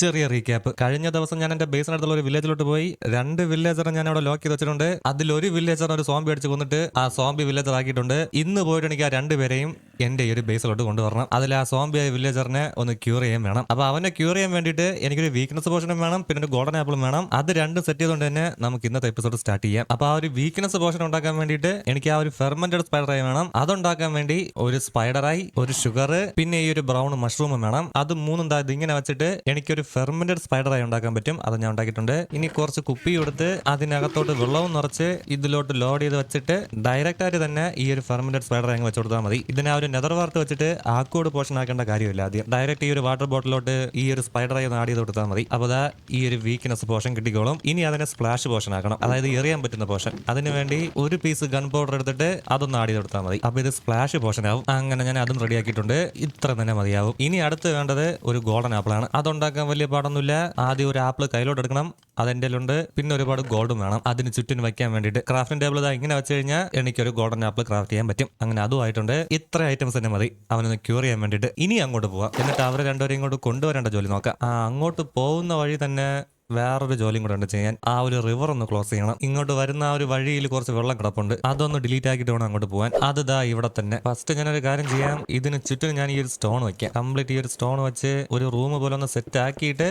ചെറിയ റീക്യാപ്പ് കഴിഞ്ഞ ദിവസം ഞാൻ എന്റെ ബേസിനടുത്തുള്ള ഒരു വില്ലേജിലോട്ട് പോയി. രണ്ട് വില്ലേജറെ ഞാൻ അവിടെ ലോക്ക് ചെയ്ത് വെച്ചിട്ടുണ്ട്. അതിൽ ഒരു വില്ലേജറിനെ ഒരു സോംബി അടിച്ച് കൊന്നിട്ട് ആ സോംബി വില്ലേജർ ആക്കിയിട്ടുണ്ട്. ഇന്ന് പോയിട്ട് എനിക്ക് ആ രണ്ടുപേരെയും എന്റെ ഈ ഒരു ബേസിലോട്ട് കൊണ്ടുവരണം. അതിൽ ആ സോംബി ആയ വില്ലേജറിനെ ഒന്ന് ക്യൂർ ചെയ്യാൻ വേണം. അപ്പൊ അവനെ ക്യൂർ ചെയ്യാൻ വേണ്ടിയിട്ട് എനിക്കൊരു വീക്ക്നെസ് പോർഷനും വേണം പിന്നെ ഒരു ഗോൾഡൻ ആപ്പിളും വേണം. അത് രണ്ടും സെറ്റ് ചെയ്തുകൊണ്ട് തന്നെ നമുക്ക് ഇന്നത്തെ എപ്പിസോഡ് സ്റ്റാർട്ട് ചെയ്യാം. അപ്പൊ ആ ഒരു വീക്ക്നെസ് പോർഷൻ ഉണ്ടാക്കാൻ വേണ്ടിയിട്ട് എനിക്ക് ആ ഒരു ഫെർമെന്റഡ് സ്പൈഡറായി വേണം. അതുണ്ടാക്കാൻ വേണ്ടി ഒരു സ്പൈഡറായി ഒരു ഷുഗർ പിന്നെ ഈ ഒരു ബ്രൗൺ മഷ്റൂമും വേണം. അത് മൂന്നും താഴെ ഇങ്ങനെ വെച്ചിട്ട് എനിക്കൊരു ഫെർമെന്റഡ് സ്പൈഡറായി ഉണ്ടാക്കാൻ പറ്റും. അത് ഞാൻ ഉണ്ടാക്കിയിട്ടുണ്ട്. ഇനി കുറച്ച് കുപ്പി കൊടുത്ത് അതിനകത്തോട്ട് വെള്ളവും നിറച്ച് ഇതിലോട്ട് ലോഡ് ചെയ്ത് വെച്ചിട്ട് ഡയറക്റ്റ് ആയിട്ട് തന്നെ ഈ ഒരു ഫെർമെന്റഡ് സ്പൈഡർ അങ്ങ് വെച്ചു കൊടുത്താൽ മതി. ഇതിനെ ആ ഒരു നെതർ വെച്ചിട്ട് ആക്കോട് പോർഷൻ ആക്കേണ്ട കാര്യമില്ല. ആദ്യം ഡയറക്റ്റ് ഈ ഒരു വാട്ടർ ബോട്ടിലോട്ട് ഈ ഒരു സ്പൈഡർ ആയി ചെയ്ത് കൊടുത്താൽ മതി. അപ്പോൾ അതാ ഈ ഒരു വീക്ക്നെസ് പോർഷൻ കിട്ടിക്കോളും. ഇനി അതിനെ സ്പ്ലാഷ് പോർഷൻ ആക്കണം. അതായത് എറിയാൻ പറ്റുന്ന പോർഷൻ അതിന് വേണ്ടി ഒരു പീസ് ഗൺ പൗഡർ എടുത്തിട്ട് അതൊന്ന് ചെയ്ത് കൊടുത്താൽ മതി. അപ്പോൾ ഇത് സ്പ്ലാഷ് പോർഷൻ ആവും. അങ്ങനെ ഞാൻ അതും റെഡി ആക്കിയിട്ടുണ്ട്. ഇത്ര തന്നെ മതിയാവും. ഇനി അടുത്ത് വേണ്ടത് ഒരു ഗോൾഡൻ ആപ്പിളാണ് അതുണ്ടാക്കാൻ വലിയ പാടൊന്നുമില്ല. ആദ്യം ഒരു ആപ്പിൾ കയ്യിലോട്ട് എടുക്കണം. അതെന്റെ ഉണ്ട് പിന്നെ ഒരുപാട് ഗോൾഡും വേണം. അതിന് ചുറ്റിന് വെക്കാൻ വേണ്ടിയിട്ട് ക്രാഫ്റ്റിംഗ് ടേബിൾ ഇതാ ഇങ്ങനെ വെച്ച് കഴിഞ്ഞാൽ എനിക്ക് ഒരു ഗോൾഡൻ ആപ്പിൾ ക്രാഫ്റ്റ് ചെയ്യാൻ പറ്റും. അങ്ങനെ അതും ആയിട്ടുണ്ട്. ഇത്ര ഐറ്റംസ് തന്നെ മതി. അവനൊന്ന് ക്യൂർ ചെയ്യാൻ വേണ്ടിയിട്ട് ഇനി അങ്ങോട്ട് പോവാം. എന്നിട്ട് അവരെ രണ്ടുപേരും ഇങ്ങോട്ട് കൊണ്ടുവരേണ്ട ജോലി നോക്കാം. ആ അങ്ങോട്ട് പോകുന്ന വഴി തന്നെ വേറൊരു ജോലിയും കൂടെ ഉണ്ട് ചെയ്യാൻ. ആ ഒരു റിവർ ഒന്ന് ക്ലോസ് ചെയ്യണം. ഇങ്ങോട്ട് വരുന്ന ആ ഒരു വഴിയിൽ കുറച്ച് വെള്ളം കിടപ്പുണ്ട്. അതൊന്ന് ഡിലീറ്റ് ആക്കിയിട്ട് വേണം അങ്ങോട്ട് പോകാൻ അത് ദാ ഇവിടെ തന്നെ. ഫസ്റ്റ് ഞാനൊരു കാര്യം ചെയ്യാം. ഇതിന് ചുറ്റും ഞാൻ ഈ ഒരു സ്റ്റോൺ വെക്കാം കംപ്ലീറ്റ് ഈ ഒരു സ്റ്റോൺ വെച്ച് ഒരു റൂം പോലെ ഒന്ന് സെറ്റ് ആക്കിയിട്ട്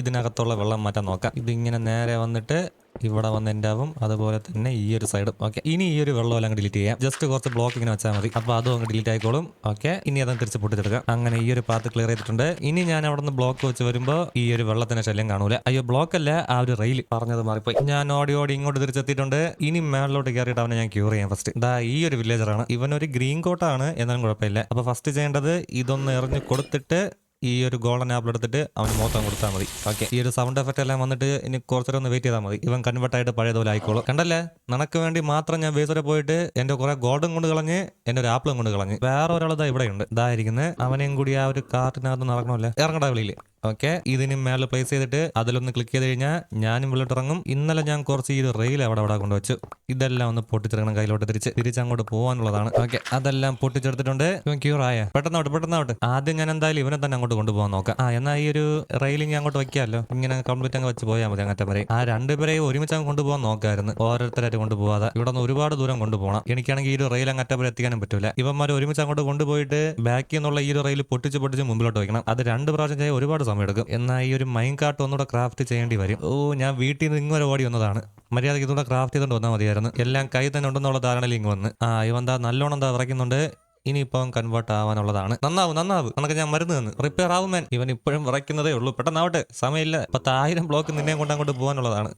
ഇതിനകത്തുള്ള വെള്ളം മാറ്റാൻ നോക്കാം. ഇതിങ്ങനെ നേരെ വന്നിട്ട് ഇവിടെ വന്ന് എന്റെ ആവും അതുപോലെ തന്നെ ഈ ഒരു സൈഡും ഓക്കെ ഇനി ഈ ഒരു വെള്ളം എല്ലാം ഡിലീറ്റ് ചെയ്യാം. ജസ്റ്റ് കുറച്ച് ബ്ലോക്ക് ഇങ്ങനെ വെച്ചാൽ മതി. അപ്പോൾ അതും അങ്ങ് ഡിലീറ്റ് ആയിക്കോളും. ഓക്കെ ഇനി അതും തിരിച്ച് പൊട്ടിച്ചെടുക്കാം. അങ്ങനെ ഈ ഒരു പാത്ത് ക്ലിയർ ചെയ്തിട്ടുണ്ട്. ഇനി ഞാൻ അവിടെ നിന്ന് ബ്ലോക്ക് വെച്ച് വരുമ്പോൾ ഈ ഒരു വെള്ളത്തിന്റെ ശല്യം കാണൂല. അയ്യോ ബ്ലോക്ക് അല്ല ആ ഒരു റെയിൽ പറഞ്ഞത് മാറിപ്പോയി. ഞാൻ ഓടി ഓടി ഇങ്ങോട്ട് തിരിച്ചെത്തിയിട്ടുണ്ട്. ഇനി മേളിലോട്ട് കയറിയിട്ട് അവനെ ഞാൻ ക്യൂർ ചെയ്യാം ഫസ്റ്റ് ദാ ഈ ഒരു വില്ലേജറാണ് ഇവൻ ഒരു ഗ്രീൻ കോട്ടാണ് എന്നാലും കുഴപ്പമില്ല. അപ്പോൾ ഫസ്റ്റ് ചെയ്യേണ്ടത് ഇതൊന്ന് എറിഞ്ഞു കൊടുത്തിട്ട് ഈ ഒരു ഗോൾഡൻ ആപ്പിൾ എടുത്തിട്ട് അവന് മൊത്തം കൊടുത്താൽ മതി. ഓക്കെ ഈ ഒരു സൗണ്ട് എഫക്റ്റ് എല്ലാം വന്നിട്ട് ഇനി കുറച്ചേരം ഒന്ന് വെയിറ്റ് ചെയ്താൽ മതി. ഇവൻ കൺവേർട്ട് ആയിട്ട് പഴയതുപോലെ ആയിക്കോളും. കണ്ടല്ലേ? നിനക്ക് വേണ്ടി മാത്രം ഞാൻ ബേസ് വരെ പോയിട്ട് എന്റെ കുറെ ഗോൾഡും കൊണ്ട് കളഞ്ഞ് എന്റെ ഒരു ആപ്പിളും കൊണ്ട് കളഞ്ഞ് വേറെ ഒരാൾ ഇതാ ഇവിടെയുണ്ട് ഇതായിരിക്കുന്നത് അവനെയും കൂടി ആ ഒരു കാർട്ടിനകത്ത് നടക്കണമല്ലേ? ഇറങ്ങടാ വെളിയിൽ ഓക്കെ ഇതിന് മേലെ പ്ലേസ് ചെയ്തിട്ട് അതിലൊന്ന് ക്ലിക്ക് ചെയ്ത് കഴിഞ്ഞാൽ ഞാനും വെള്ളിട്ട് ഇറങ്ങും. ഇന്നലെ ഞാൻ കുറച്ച് ഈ ഒരു റെയിൽ അവിടെ അവിടെ കൊണ്ടുവച്ചു. ഇതെല്ലാം ഒന്ന് പൊട്ടിച്ചെടുക്കണം കയ്യിലോട്ട് തിരിച്ച് തിരിച്ച് അങ്ങോട്ട് പോകാനുള്ളതാണ് ഓക്കെ അതെല്ലാം പൊട്ടിച്ചെടുത്തിട്ടുണ്ട്. ഇവൻ ക്യൂർ ആയ? പെട്ടെന്നാവട്ടെ പെട്ടെന്നാവട്ടെ ആദ്യം ഞാൻ എന്തായാലും ഇവനെ തന്നെ അങ്ങോട്ട് കൊണ്ടുപോകാൻ നോക്കാം. ആ എന്നാൽ ഈ ഒരു റെയിലിംഗ് അങ്ങോട്ട് വെക്കാമല്ലോ. ഇങ്ങനെ കംപ്ലീറ്റ് അങ്ങ് വെച്ച് പോയാൽ മതി അങ്ങനത്തെ വരെ. ആ രണ്ടുപേരെയും ഒരുമിച്ച് അങ്ങ് കൊണ്ടുപോകാൻ നോക്കായിരുന്നു. ഓരോരുത്തരായിട്ട് കൊണ്ടുപോകാതെ ഇവിടെ നിന്ന് ഒരുപാട് ദൂരം കൊണ്ടുപോകണം. എനിക്കാണെങ്കിൽ ഈ ഒരു റെയിൽ അങ്ങറ്റം വരെ എത്തിക്കാനും പറ്റില്ല ഇവന്മാർ ഒരുമിച്ച് അങ്ങോട്ട് കൊണ്ടുപോയിട്ട് ബാക്കിൽ നിന്നുള്ള ഈ ഒരു റെയിൽ പൊട്ടിച്ച് പൊട്ടിച്ച് മുമ്പിലോട്ട് വയ്ക്കണം അത് രണ്ട് പ്രാവശ്യം ചെയ്യാൻ ഒരുപാട് സമയം എടുക്കും എന്നാൽ ഈ ഒരു മൈൻ കാർട്ട് ഒന്നുകൂടെ ക്രാഫ്റ്റ് ചെയ്യേണ്ടി വരും. ഓ ഞാൻ വീട്ടിൽ നിന്ന് ഇങ്ങനെ ഓടി വന്നതാണ്. മര്യാദയ്ക്ക് ഇതുകൂടെ ക്രാഫ്റ്റ് ചെയ്തുകൊണ്ട് വന്നാൽ മതിയായിരുന്നു. എല്ലാം കൈ തന്നെ ഉണ്ടെന്നുള്ള ധാരണയിൽ ഇങ്ങ് വന്ന്. ആ ഇവന്താ നല്ലോണം എന്താ വിറയ്ക്കുന്നുണ്ട്. ഇനിയിപ്പം കൺവേർട്ട് ആവാനുള്ളതാണ്. നന്നാവും നന്നാവും. നമുക്ക് ഞാൻ മരുന്ന് തന്നു. റിപ്പയർ ആവും മാൻ ഇവൻ ഇപ്പോഴും വിറയ്ക്കുന്നതേ ഉള്ളൂ. പെട്ടെന്നാവട്ടെ. സമയമില്ല. പത്തായിരം ബ്ലോക്ക് നിന്നെ കൊണ്ട് അങ്ങോട്ട് പോകാനുള്ളതാണ്.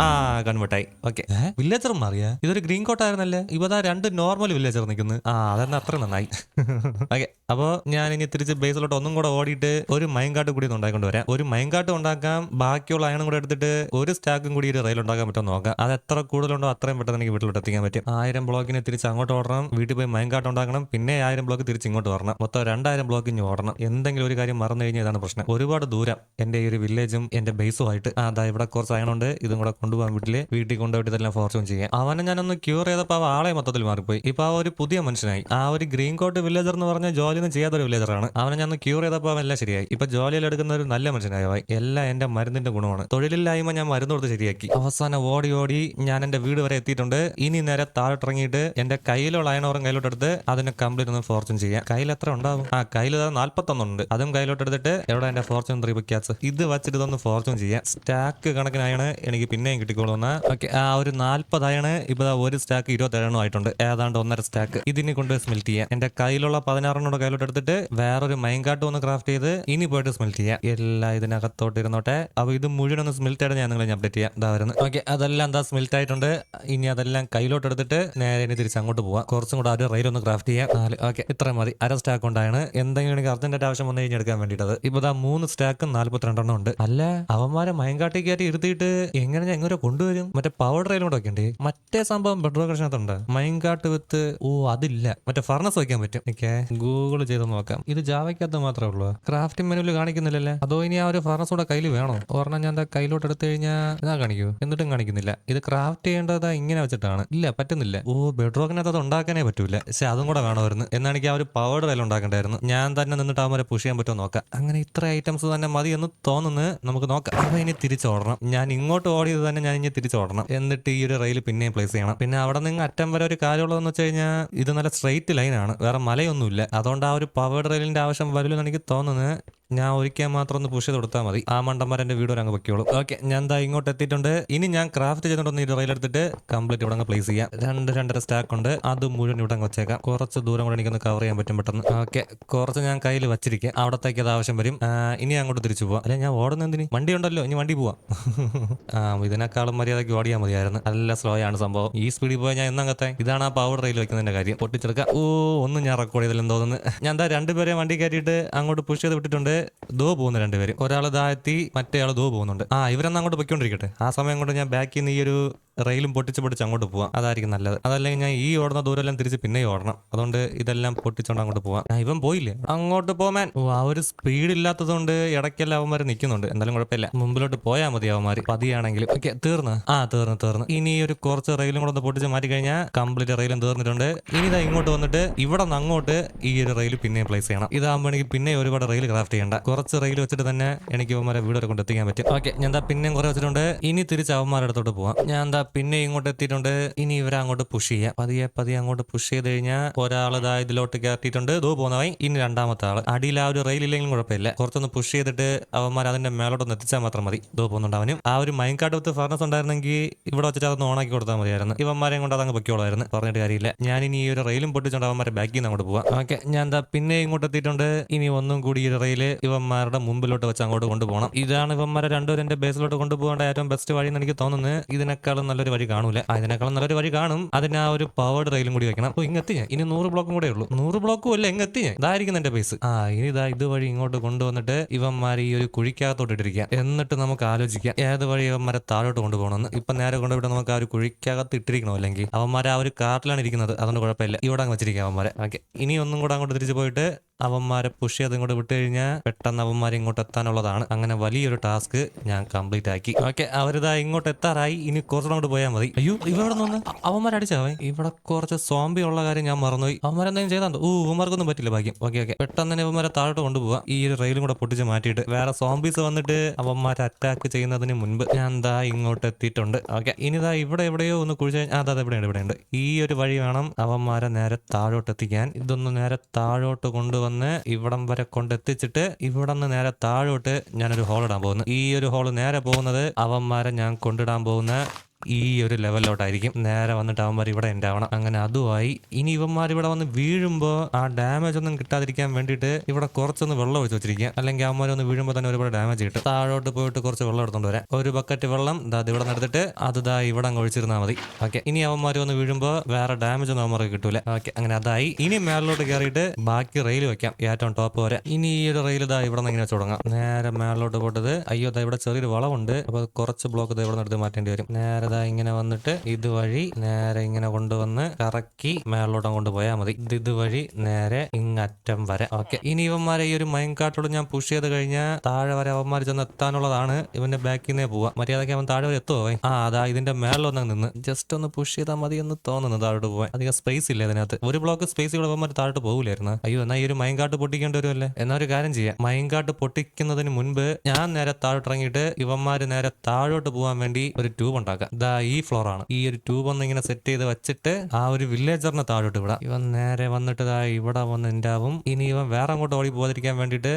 ആ കൺവേർട്ടായി ഓക്കെ. വില്ലേജർ അറിയാ ഇതൊരു ഗ്രീൻ കോട്ട് ആയിരുന്നല്ലേ? ഇവതാ രണ്ട് നോർമൽ വില്ലേജർ നിൽക്കുന്നു. ആ അതെന്നെ അത്ര നന്നായി. ഓക്കെ. അപ്പോൾ ഞാൻ ഇനി തിരിച്ച് ബേസിലോട്ട് ഒന്നും കൂടെ ഓടിയിട്ട് ഒരു മൈൻകാട്ട് കൂടി ഉണ്ടാക്കിക്കൊണ്ട് വരാം. ഒരു മൈൻകാട്ട് ഉണ്ടാക്കാം ബാക്കിയുള്ള അയണും കൂടെ എടുത്തിട്ട് ഒരു സ്റ്റാക്കും കൂടി ഒരു റെയിൽ ഉണ്ടാക്കാൻ പറ്റുമോ നോക്കാം. അത് എത്ര കൂടുതലുണ്ടോ അത്രയും പെട്ടെന്ന് എനിക്ക് വീട്ടിലോട്ട് എത്തിക്കാൻ പറ്റും. ആയിരം ബ്ലോക്കിനെ തിരിച്ച് അങ്ങോട്ട് ഓടണം. വീട്ടിൽ പോയി മൈൻകാട്ട് ഉണ്ടാക്കണം. പിന്നെ ആയിരം ബ്ലോക്ക് തിരിച്ച് ഇങ്ങോട്ട് വരണം. മൊത്തം രണ്ടായിരം ബ്ലോക്ക് ഇനി ഓടണം. എന്തെങ്കിലും ഒരു കാര്യം മറന്നു കഴിഞ്ഞാൽ ഇതാണ് പ്രശ്നം. ഒരുപാട് ദൂരം എന്റെ ഈ ഒരു വില്ലേജും എന്റെ ബേസും ആയിട്ട്. അതാ ഇവിടെ കുറച്ച് അയണുണ്ട് ഇതും കൂടെ കൊണ്ടുപോകാൻ വീട്ടിൽ വീട്ടിൽ കൊണ്ടുപോയിട്ട് ഇതെല്ലാം ഫോർച്ചൂൺ ചെയ്യാം അവനെ ഞാനൊന്ന് ക്യൂർ ചെയ്തപ്പോൾ ആളെ മൊത്തത്തിൽ മാറിപ്പോയി. ഇപ്പൊ ആ ഒരു പുതിയ മനുഷ്യനായി. ആ ഒരു ഗ്രീൻ കോട്ട് വില്ലേജർ എന്ന് പറഞ്ഞ ജോലിയൊന്നും ചെയ്യാത്തൊരു വില്ലേജറാണ് അവനെ ഞാൻ ക്യൂർ ചെയ്തപ്പോൾ എല്ലാം ശരിയായി. ഇപ്പൊ ജോലിയിൽ എടുക്കുന്ന ഒരു നല്ല മനുഷ്യനായി. എല്ലാം എന്റെ മരുന്നിന്റെ ഗുണമാണ്. തൊഴിലില്ലായ്മ ഞാൻ മരുന്ന് കൊടുത്ത് ശരിയാക്കി. അവസാനം ഓടി ഓടി ഞാൻ എന്റെ വീട് വരെ എത്തിയിട്ടുണ്ട്. ഇനി നേരെ താഴോട്ടിറങ്ങിയിട്ട് എന്റെ കയ്യിലുള്ള അയണോറും കയ്യിലോട്ട് എടുത്ത് അതിനെ കംപ്ലീറ്റ് ഒന്ന് ഫോർച്ചൂൺ ചെയ്യാം. കയ്യിൽ എത്ര ഉണ്ടാവും? ആ കയ്യിൽ നാല്പത്തൊന്നുണ്ട്. അതും കയ്യിലോട്ട് എടുത്തിട്ട് എവിടെ എന്റെ ഫോർച്ചൂൺ ത്രീ ബിക്കാസ് ഇത് വെച്ചിട്ട് ഇതൊന്ന് ഫോർച്ചൂൺ ചെയ്യാം. സ്റ്റാക്ക് കണക്കിനായാണ് എനിക്ക് പിന്നെയും കിട്ടിക്കോളുന്ന ഓക്കെ ആ ഒരു നാല്പതായാണ് ഇപ്പൊ ഒരു സ്റ്റാക്ക് ഇരുപത്തേഴെണ്ണം ആയിട്ടുണ്ട്. ഏതാണ്ട് ഒന്നര സ്റ്റാക്ക് ഇതിനെ കൊണ്ട് സ്മെൽറ്റ് ചെയ്യാം. എന്റെ കയ്യിലുള്ള പതിനാറെണ്ണോടെ കയ്യിലോട്ട് എടുത്തിട്ട് വേറൊരു മൈൻകാട്ട് ഒന്ന് ക്രാഫ്റ്റ് ചെയ്ത് ഇനി പോയിട്ട് സ്മെൽറ്റ് ചെയ്യാം. എല്ലാം ഇതിനകത്തോട്ട് ഇരുന്നോട്ടെ. അപ്പൊ ഇത് മുഴുവൻ ഒന്ന് സ്മെൽറ്റ് ആയിട്ട് ഞാൻ നിങ്ങളെ അപ്ഡേറ്റ് ചെയ്യാം. ഇതാ വരുന്നത് ഓക്കെ അതെല്ലാം എന്താ സ്മെൽറ്റ് ആയിട്ടുണ്ട്. ഇനി അതെല്ലാം കയ്യിലോട്ട് എടുത്തിട്ട് നേരെ ഇനി തിരിച്ച് അങ്ങോട്ട് പോവാം. കുറച്ചും കൂടെ ഒരു റെയിൽ ഒന്ന് ക്രാഫ്റ്റ് ചെയ്യാം. നാല്. ഓക്കെ ഇത്രയും മതി. അര സ്റ്റാക്ക് ഉണ്ടായാണ് എന്തെങ്കിലും എനിക്ക് അർജന്റായിട്ട് ആവശ്യം വന്നു കഴിഞ്ഞാൽ എടുക്കാൻ വേണ്ടിയിട്ടത്. ഇപ്പൊ ദാ മൂന്ന് സ്റ്റാക്കും നാല്പത്തിരണ്ടെണ്ണം ഉണ്ട്. അല്ല അവന്മാരെ മയങ്കാട്ടി ഇരുത്തിയിട്ട് എങ്ങനെ ഞാൻ എങ്ങനെ കൊണ്ടുവരും? മറ്റേ പവർ റെയിലും കൂടെ വെക്കണ്ടേ? മറ്റേ സംഭവം പെട്രോൾ റോക്കറിനകത്തുണ്ട് മൈൻകാട്ട് വിത്ത് ഓ അതില്ല. മറ്റേ ഫർണസ് വെക്കാൻ പറ്റും. ഓക്കെ. ഗൂഗിൾ ചെയ്ത് നോക്കാം. ഇത് ജാവയ്ക്കകത്ത് മാത്രമേ ഉള്ളൂ. ക്രാഫ്റ്റിംഗ് മെനുവിൽ കാണിക്കുന്നില്ലല്ലേ? അതോ ഇനി ആ ഒരു ഫർണസ് കൂടെ കയ്യിൽ വേണോ? ഓർണ ഞാൻ കയ്യിലോട്ട് എടുത്തു കഴിഞ്ഞാൽ ഇതാ കാണിക്കൂ. എന്നിട്ടും കാണിക്കുന്നില്ല. ഇത് ക്രാഫ്റ്റ് ചെയ്യേണ്ടത് ഇങ്ങനെ വെച്ചിട്ടാണ്. ഇല്ല പറ്റുന്നില്ല. ഓ ബെഡ്റോക്കിനകത്ത് അത് ഉണ്ടാക്കാനേ പറ്റൂല. പക്ഷെ അതും കൂടെ വേണമായിരുന്നു. എന്നാണ് ആ ഒരു പവർ റെയിൽ ഉണ്ടാക്കേണ്ടായിരുന്നു. ഞാൻ തന്നെ നിന്നിട്ട് അവരെ പുഷ് ചെയ്യാൻ പറ്റുമോ നോക്കാം. അങ്ങനെ ഇത്ര ഐറ്റംസ് തന്നെ മതി എന്ന് തോന്നുന്നു. നമുക്ക് നോക്കാം. അപ്പൊ ഇനി തിരിച്ചോടണം. ഞാൻ ഇങ്ങോട്ട് ഓടിയത് തന്നെ ഞാൻ ഇനി തിരിച്ചോടണം എന്നിട്ട് ഈ ഒരു റെയിൽ പിന്നെയും പ്ലേസ് ചെയ്യണം. പിന്നെ അവിടെ നിന്ന് അറ്റം വരെ ഒരു കാര്യമുള്ളതെന്ന് വെച്ച് കഴിഞ്ഞാൽ ഇത് നല്ല സ്ട്രെയിറ്റ് ലൈനാണ് വേറെ മലയൊന്നുമില്ല. അതുകൊണ്ട് ആ ഒരു പവർ റെയിലിന്റെ ആവശ്യം വരില്ലെന്ന് എനിക്ക് തോന്നുന്നത് ഞാൻ ഒരിക്കൽ മാത്രം ഒന്ന് പുഷ് ചെയ്ത് കൊടുത്താൽ മതി. ആ മണ്ടന്മാർ എന്റെ വീഡിയോ അങ്ങ് വെക്കോളൂ ഓക്കെ ഞാൻ ദാ ഇങ്ങോട്ട് എത്തിയിട്ടുണ്ട്. ഇനി ഞാൻ ക്രാഫ്റ്റ് ചെയ്തിട്ടൊന്ന് ഈ റെയിൽ എടുത്തിട്ട് കംപ്ലീറ്റ് ഇവിടെ പ്ലേസ് ചെയ്യാം. രണ്ട് രണ്ടര സ്റ്റാക്ക് ഉണ്ട്. അത് മുഴുവൻ ഇവിടെ അങ്ങ് വെച്ചേക്കാം. കുറച്ച് ദൂരം കൂടെ എനിക്കൊന്ന് കവർ ചെയ്യാൻ പറ്റും പെട്ടെന്ന്. ഓക്കെ കുറച്ച് ഞാൻ കയ്യിൽ വെച്ചിരിക്കാം. അവിടത്തേക്ക് അത് ആവശ്യം വരും. ഇനി അങ്ങോട്ട് തിരിച്ചു പോവാം. അല്ലെ ഞാൻ ഓടുന്ന എന്തിന്? വണ്ടി ഉണ്ടല്ലോ. ഇനി വണ്ടി പോവാം. ആ ഇതിനേക്കാളും മര്യാദയ്ക്ക് ഓടിയാൽ മതിയായിരുന്നു. നല്ല സ്ലോ ആണ് സംഭവം. ഈ സ്പീഡിൽ പോയാൽ ഞാൻ എന്നങ്ങത്തെ ഇതാണ് ആ പവർ റെയിൽ വെക്കുന്നതിന്റെ കാര്യം. പൊട്ടിച്ചെടുക്കാം. ഓ ഒന്നും ഞാൻ റെക്കോർഡ് ചെയ്തില്ലെന്ന് തോന്നുന്നു. ഞാൻ എന്താ രണ്ടുപേരെ വണ്ടി കയറ്റിയിട്ട് അങ്ങോട്ട് പുഷ് ചെയ്ത് വിട്ടിട്ടുണ്ട്. ദോ പോകുന്ന രണ്ടുപേര്. ഒരാൾ ഇതാ എത്തി മറ്റേ ആൾ ദോ പോകുന്നുണ്ട്. ആ ഇവരെന്നാ അങ്ങോട്ട് പൊയ്ക്കൊണ്ടിരിക്കട്ടെ? ആ സമയം കൊണ്ട് ഞാൻ ബാക്കിൽ നിന്ന് ഈ ഒരു റെയിലും പൊട്ടിച്ച് പൊട്ടിച്ച് അങ്ങോട്ട് പോവാം. അതായിരിക്കും നല്ലത്. അതല്ലെങ്കിൽ ഞാൻ ഈ ഓടുന്ന ദൂരമെല്ലാം തിരിച്ച് പിന്നെ ഓടണം. അതുകൊണ്ട് ഇതെല്ലാം പൊട്ടിച്ചോണ്ട് അങ്ങോട്ട് പോവാം. ഇവൻ പോയില്ലേ? അങ്ങോട്ട് പോകാൻ ഓ ആ ഒരു സ്പീഡ് ഇല്ലാത്തതുകൊണ്ട് ഇടയ്ക്കെല്ലാം അവന്മാർ നിൽക്കുന്നുണ്ട് എന്തായാലും കുഴപ്പമില്ല. മുമ്പിലോട്ട് പോയാൽ മതി അവന്മാർ പതിയാണെങ്കിലും. ഓക്കെ തീർന്ന്. ആ തീർന്ന് തീർന്ന്. ഇനി ഒരു കുറച്ച് റെയിലും കൂടെ ഒന്ന് പൊട്ടിച്ച് മാറ്റി കഴിഞ്ഞാൽ കംപ്ലീറ്റ് റെയിലും തീർന്നിട്ടുണ്ട്. ഇനി ഇതാ ഇങ്ങോട്ട് വന്നിട്ട് ഇവിടെ നിന്ന് അങ്ങോട്ട് ഈ ഒരു റെയിൽ പിന്നെയും പ്ലേസ് ചെയ്യണം. ഇതാകുമ്പോൾ പിന്നെ ഒരുപാട് റെയിൽ ക്രാഫ്റ്റ് ചെയ്യണ്ട. കുറച്ച് റെയിൽ വെച്ചിട്ട് തന്നെ എനിക്ക് അവന്മാരെ വീട് വരെ കൊണ്ട് എത്തിക്കാൻ പറ്റും. ഓക്കെ ഞാൻ എന്താ പിന്നെയും കുറെ വെച്ചിട്ടുണ്ട്. ഇനി തിരിച്ച് അവന്മാരുടെ അടുത്തോട്ട് പോവാം. ഞാൻ എന്താ പിന്നെ ഇങ്ങോട്ട് എത്തിയിട്ടുണ്ട്. ഇനി ഇവരെ അങ്ങോട്ട് പുഷ് ചെയ്യാം. പതിയെ പതിയെ അങ്ങോട്ട് പുഷ് ചെയ്ത് കഴിഞ്ഞാൽ ഒരാൾ ഇതാ ഇതിലോട്ട് കയറ്റിയിട്ടുണ്ട്. ഇതോ പോകുന്നവൻ. ഇനി രണ്ടാമത്തെ ആൾ. അടിയിൽ ആ ഒരു റെയിൽ ഇല്ലെങ്കിലും കുഴപ്പമില്ല. കുറച്ചൊന്ന് പുഷ് ചെയ്തിട്ട് അവന്മാർ അതിന്റെ മേലോട്ടൊന്ന് എത്തിച്ചാൽ മാത്രം മതി. ഇതോ പോകുന്നുണ്ട് അവനും. ആ ഒരു മൈൻ കാർഡ് വിത്ത് ഫർണസ് ഉണ്ടായിരുന്നെങ്കിൽ ഇവിടെ വെച്ചിട്ട് അതൊന്ന് ഓണാക്കി കൊടുത്താൽ മതിയായിരുന്നു. ഇവന്മാരെയും കൊണ്ട് അതങ്ങ് പൊയ്ക്കോളായിരുന്നു പറഞ്ഞിട്ട് കാര്യമില്ല. ഞാൻ ഇനി ഈ ഒരു റെയിലും പൊട്ടിച്ചുകൊണ്ട് അവന്മാരെ ബാക്കിൽ നിന്ന് അങ്ങോട്ട് പോവാം. ഓക്കെ. ഞാൻ എന്താ പിന്നെ ഇങ്ങോട്ട് എത്തിയിട്ടുണ്ട്. ഇനി ഒന്നും കൂടി ഈ റെയിൽ ഇവന്മാരുടെ മുമ്പിലോട്ട് വെച്ച് അങ്ങോട്ട് കൊണ്ടുപോകണം. ഇതാണ് ഇവന്മാരെ രണ്ടുപേരും എന്റെ ബേസിലോട്ട് കൊണ്ടുപോകേണ്ട ഏറ്റവും ബെസ്റ്റ് വഴി എന്ന് എനിക്ക് തോന്നുന്നത് ഇതിനേക്കാളും നല്ലൊരു വഴി കാണൂല. അതിനേക്കാളും നല്ലൊരു വഴി കാണും. അതിന് ആ ഒരു പവേർഡ് റെയിലും കൂടി വെക്കണം. അപ്പോൾ ഇങ്ങെത്തി ഞാൻ. ഇനി നൂറ് ബ്ലോക്കും കൂടെ ഉള്ളൂ. നൂറ് ബ്ലോക്കും അല്ല എങ്ങെത്തി ഞാൻ. ഇതായിരിക്കും എന്റെ പൈസ ആ ഇനി ഇതാ ഇതുവഴി ഇങ്ങോട്ട് കൊണ്ടുവന്നിട്ട് ഇവന്മാർ ഈ ഒരു കുഴിക്കകത്തോട്ട് ഇട്ടിരിക്കാം. എന്നിട്ട് നമുക്ക് ആലോചിക്കാം ഏത് വഴി ഇവന്മാരെ താഴോട്ട് കൊണ്ടുപോകണമെന്ന്. ഇപ്പൊ നേരെ കൊണ്ടുപോയിട്ട് നമുക്ക് ആ ഒരു കുഴിക്കകത്ത് ഇട്ടിരിക്കണോ? അല്ലെങ്കിൽ അവന്മാരെ ആ ഒരു കാർട്ടിലാണ് ഇരിക്കുന്നത്. അതുകൊണ്ട് കുഴപ്പമില്ല. ഇവിടെ അങ്ങ് വെച്ചിരിക്കാം അവന്മാരെ. ഓക്കെ. ഇനി ഒന്നും കൂടെ അങ്ങോട്ട് തിരിച്ചു പോയിട്ട് അവന്മാരെ പുഷ് ചെയ്ത് ഇങ്ങോട്ട് വിട്ട് കഴിഞ്ഞാൽ പെട്ടെന്ന് അവന്മാരെ ഇങ്ങോട്ട് എത്താനുള്ളതാണ്. അങ്ങനെ വലിയൊരു ടാസ്ക് ഞാൻ കംപ്ലീറ്റ് ആക്കി. ഓക്കെ അവരിതാ ഇങ്ങോട്ട് എത്താറായി. ഇനി കുറച്ചുകൂടെ അങ്ങോട്ട് പോയാൽ മതി. അയ്യോ ഇവിടെ നിന്ന് അവന്മാർ അടിച്ചാവേ ഇവിടെ കുറച്ച് സോംബി ഉള്ള കാര്യം ഞാൻ മറന്നുപോയി. അവന്മാരെന്തെങ്കിലും ചെയ്താൽ ഓ ഇവന്മാർക്കൊന്നും പറ്റില്ല ഭാഗ്യം. ഓക്കെ ഓക്കെ പെട്ടെന്ന് തന്നെ ഇവന്മാരെ താഴോട്ട് കൊണ്ടുപോവാ. ഈ ഒരു റെയിലും കൂടെ പൊട്ടിച്ച് മാറ്റിയിട്ട് വേറെ സോംബീസ് വന്നിട്ട് അവന്മാരെ അറ്റാക്ക് ചെയ്യുന്നതിന് മുൻപ് ഞാൻ ദാ ഇങ്ങോട്ട് എത്തിയിട്ടുണ്ട്. ഓക്കെ ഇനി ദാ ഇവിടെ എവിടെയോ ഒന്ന് കുഴിച്ച് ആ അതെ ഇവിടെയുണ്ട് ഇവിടെയുണ്ട്. ഈ ഒരു വഴി വേണം അവന്മാരെ നേരെ താഴോട്ട് എത്തിക്കാൻ. ഇതൊന്ന് നേരെ താഴോട്ട് കൊണ്ടുവന്ന് ഇവിടം വരെ കൊണ്ടെത്തിച്ചിട്ട് ഇവിടെ നിന്ന് നേരെ താഴോട്ട് ഞാനൊരു ഹോൾ ഇടാൻ പോകുന്നു. ഈ ഒരു ഹോൾ നേരെ പോകുന്നത് അവന്മാരെ ഞാൻ കൊണ്ടിടാൻ പോകുന്ന ഈ ഒരു ലെവലിലോട്ടായിരിക്കും നേരെ വന്നിട്ട് അവന്മാർ ഇവിടെ ഉണ്ടാവണം. അങ്ങനെ അതുമായി ഇനി ഇവന്മാർ ഇവിടെ വന്ന് വീഴുമ്പോൾ ആ ഡാമേജ് ഒന്നും കിട്ടാതിരിക്കാൻ വേണ്ടിയിട്ട് ഇവിടെ കുറച്ചൊന്ന് വെള്ളം ഒഴിച്ച് വെച്ചിരിക്കുക. അല്ലെങ്കിൽ അവന്മാർ ഒന്ന് വീഴുമ്പോൾ തന്നെ ഒരുപാട് ഡാമേജ് കിട്ടും. താഴോട്ട് പോയിട്ട് കുറച്ച് വെള്ളം എടുത്തുകൊണ്ട് വരാം. ഒരു ബക്കറ്റ് വെള്ളം ഇത് ഇവിടെ എടുത്തിട്ട് അത് ദാ ഇവിടെ അങ്ങ് ഒഴിച്ചിരുന്നാൽ മതി. ഓക്കെ ഇനി അവന്മാർ വന്ന് വീഴുമ്പോൾ വേറെ ഡാമേജ് ഒന്നും അവന്മാർക്ക് കിട്ടൂല. ഓക്കെ അങ്ങനെ അതായി. ഇനി മേളിലോട്ട് കയറിയിട്ട് ബാക്കി റെയിൽ വെക്കാം. ഏറ്റവും ടോപ്പ് വരെ. ഇനി ഈ ഒരു റെയിൽ ഇതാ ഇവിടെ നിന്ന് ഇങ്ങനെ തുടങ്ങാം നേരെ മേളിലോട്ട് പോട്ടത് അയ്യോ ദാ ഇവിടെ ചെറിയൊരു വളവുണ്ട്. അപ്പോൾ കുറച്ച് ബ്ലോക്ക് ദാ ഇവിടെ നിന്ന് എടുത്ത് മാറ്റേണ്ടി വരും. നേരെ ദാ ഇങ്ങനെ വന്നിട്ട് ഇതുവഴി നേരെ ഇങ്ങനെ കൊണ്ടുവന്ന് കറക്കി മേളോട്ടം കൊണ്ടുപോയാൽ മതി. ഇത് ഇതുവഴി നേരെ ഇങ്ങറ്റം വരെ. ഓക്കെ. ഇനി ഇവന്മാരെ ഈ ഒരു മൈൻ കാട്ടിലോട് ഞാൻ പുഷ് ചെയ്ത് കഴിഞ്ഞാൽ താഴെ വരെ അവന്മാർ ചെന്ന് എത്താനുള്ളതാണ്. ഇവന്റെ ബാക്കിൽ നിന്നേ പോവാ. മര്യാദയ്ക്ക് അവൻ താഴെ വരെ എത്തുമോ ആ അതാ ഇതിന്റെ മേളിലൊന്നും നിന്ന്. ജസ്റ്റ് ഒന്ന് പുഷ് ചെയ്താൽ മതി എന്ന് തോന്നുന്നു താഴോട്ട് പോവാൻ. അധികം സ്പേസ് ഇല്ല ഇതിനകത്ത്. ഒരു ബ്ലോക്ക് സ്പേസ് കൂടെ അവന്മാർ താഴോട്ട് പോകില്ലായിരുന്നു അയ്യോ എന്നാ ഈ ഒരു മൈൻ കാട്ട് പൊട്ടിക്കേണ്ടി വരുമല്ലേ എന്നാ ഒരു കാര്യം ചെയ്യാം. മൈൻ കാട്ട് പൊട്ടിക്കുന്നതിന് മുൻപ് ഞാൻ നേരെ താഴോട്ട് ഇറങ്ങിയിട്ട് ഇവന്മാര് നേരെ താഴോട്ട് പോകാൻ വേണ്ടി ഒരു ട്യൂബ് ഉണ്ടാക്കാം. ദാ ഈ ഫ്ലോർ ആണ് ഈ ഒരു ട്യൂബ് ഒന്ന് ഇങ്ങനെ സെറ്റ് ചെയ്ത് വെച്ചിട്ട് ആ ഒരു വില്ലേജറിനെ താഴോട്ട് വിടാം. ഇവൻ നേരെ വന്നിട്ട് ദാ ഇവിടെ വന്ന് ഉണ്ടാവും ഇനി ഇവൻ വേറെ അങ്ങോട്ട് ഓടി പോകാതിരിക്കാൻ വേണ്ടിയിട്ട്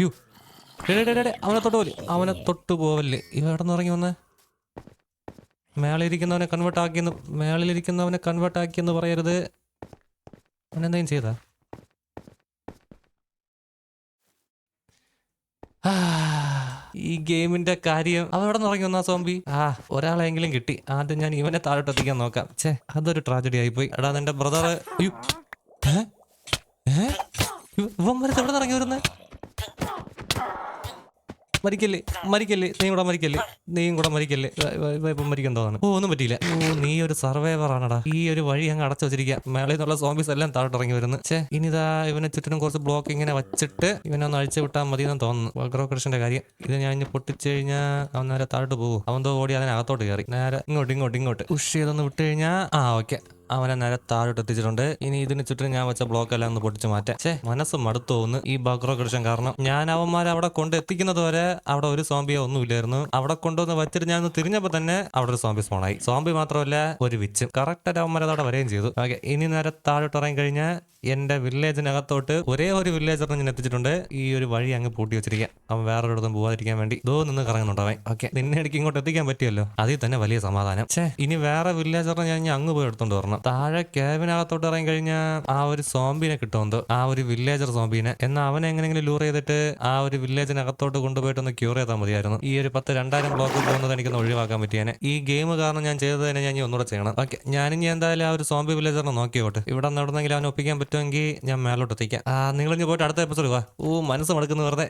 യു. അവനെ തൊട്ട് പോലെ അവനെ തൊട്ട് പോവല്ലേ. ഇവ എവിടെ നിന്ന് ഇറങ്ങി വന്നേ? മേളിലിരിക്കുന്നവനെ കൺവേർട്ട് ആക്കിയെന്ന് മേളിലിരിക്കുന്നവനെ കൺവേർട്ട് ആക്കിയെന്ന് പറയരുത്. അവനെന്തെങ്കിലും ചെയ്താ? ആ, ഈ ഗെയിമിന്റെ കാര്യം അവ എവിടെ നിന്ന് ഇറങ്ങി വന്നാ സോംബി. ആ ഒരാളെങ്കിലും കിട്ടി. ആദ്യം ഞാൻ ഇവനെ താഴോട്ട് എത്തിക്കാൻ നോക്കാം. ഛേ അതൊരു ട്രാജഡി ആയിപ്പോയി. എടാ നിന്റെ ബ്രദർ ഇവന്മാരത്ത് എവിടെ ഇറങ്ങി വരുന്നത് മരിക്കല്ലേ? മരിക്കല്ലേ? നീ കൂടെ മരിക്കല്ലേ? നീയും കൂടെ മരിക്കല്ലേ? ഇപ്പം മരിക്കാൻ തോന്നുന്നു. ഓ ഒന്നും പറ്റിയില്ല. ഓ നീ ഒരു സർവൈവർ ആണടാ. ഈ ഒരു വഴി അങ്ങ് അടച്ചു വെച്ചിരിക്കുക മേളയിൽ നിന്നുള്ള സോംബീസ് എല്ലാം താഴോട്ട് ഇറങ്ങി വരുന്നു. ഛേ ഇനിതാ ഇവനെ ചുറ്റിനും കുറച്ച് ബ്ലോക്ക് ഇങ്ങനെ വെച്ചിട്ട് ഇവനെ ഒന്ന് അഴിച്ചു വിട്ടാൽ മതി എന്ന് തോന്നുന്നു. വഗ്രോ കൃഷ്ണന്റെ കാര്യം. ഇത് ഞാൻ ഇനി പൊട്ടിച്ചു കഴിഞ്ഞാൽ അവൻ നേരെ താഴോട്ട് പോകും. അവൻ തോ ഓടി അതിനകത്തോട്ട് കയറി. നേരെ ഇങ്ങോട്ട് ഇങ്ങോട്ട് ഇങ്ങോട്ട്. പുഷ് ചെയ്തൊന്ന് വിട്ട് കഴിഞ്ഞാൽ ആ ഓക്കെ. അവനെ നേരെ താഴോട്ട് എത്തിച്ചിട്ടുണ്ട്. ഇനി ഇതിന് ചുറ്റും ഞാൻ വെച്ച ബ്ലോക്ക് എല്ലാം ഒന്ന് പൊട്ടിച്ച് മാറ്റാം. ഛേ മനസ്സ് മടുത്തു ഈ ബക്രോ കൃഷം കാരണം ഞാൻ അവന്മാരെ അവിടെ കൊണ്ട് എത്തിക്കുന്നത് വരെ അവിടെ ഒരു സോംബിയോ ഒന്നുമില്ലായിരുന്നു അവിടെ കൊണ്ടുവന്ന് വെച്ചിട്ട് ഞാൻ ഒന്ന് തിരിഞ്ഞപ്പോൾ തന്നെ അവിടെ ഒരു സോംബി സ്പോണായി സോംബി മാത്രമല്ല ഒരു വിച്ച് കറക്റ്റ് അവന്മാരെ അവിടെ വരെയും ചെയ്തു. ഓക്കെ ഇനി നേരെ താഴോട്ട് ഇറങ്ങി കഴിഞ്ഞാൽ എന്റെ വില്ലേജിനകത്തോട്ട് ഒരേ ഒരു വില്ലേജറിനെ ഞാൻ എത്തിച്ചിട്ടുണ്ട്. ഈ ഒരു വഴി അങ്ങ് പൂട്ടി വെച്ചിരിക്കാം. അവൻ വേറൊരിടത്തും പോവാതിരിക്കാൻ വേണ്ടി ദോ നിന്ന് കറങ്ങുന്നുണ്ട് ഓക്കെ നിന്നെ ഇങ്ങോട്ട് എത്തിക്കാൻ പറ്റിയല്ലോ. അതിൽ തന്നെ വലിയ സമാധാനം. ഇനി വേറെ വില്ലേജറിനെ ഞാൻ അങ്ങ് പോയി എടുത്തോണ്ട് വരണം. താഴെ ക്യാബിനകത്തോട്ട് ഇറങ്ങി കഴിഞ്ഞാൽ ആ ഒരു സോംബിനെ കിട്ടുന്നത് ആ ഒരു വില്ലേജർ സോംബിനെ എന്നാൽ അവനെ എങ്ങനെയെങ്കിലും ലൂർ ചെയ്തിട്ട് ആ ഒരു വില്ലേജിനകത്തോട്ട് കൊണ്ടുപോയിട്ട് ഒന്ന് ക്യൂർ ചെയ്താൽ മതിയായിരുന്നു. ഈ ഒരു പത്ത് രണ്ടായിരം ബ്ലോക്ക് പോകുന്നത് എനിക്കൊന്ന് ഒഴിവാക്കാൻ പറ്റിയേനെ. ഈ ഗെയിം കാരണം ഞാൻ ചെയ്തത് തന്നെ ഞാൻ ഇനി ഒന്നുകൂടെ ചെയ്യണം. ഓക്കെ ഞാനിനി എന്തായാലും ആ ഒരു സോംബി വില്ലേജറിനെ നോക്കിയോട്ടെ ഇവിടെ നിന്ന് എവിടെന്നെങ്കിലും അവനെ ഒപ്പിക്കാൻ പറ്റുമെങ്കിൽ ഞാൻ മേലോട്ട് എത്തിക്കാം ആ നിങ്ങൾ ഇനി പോയിട്ട് അടുത്ത എപ്പിസോഡ് വാ. ഓ മനസ്സ് മടുക്കുന്നു വെറുതെ.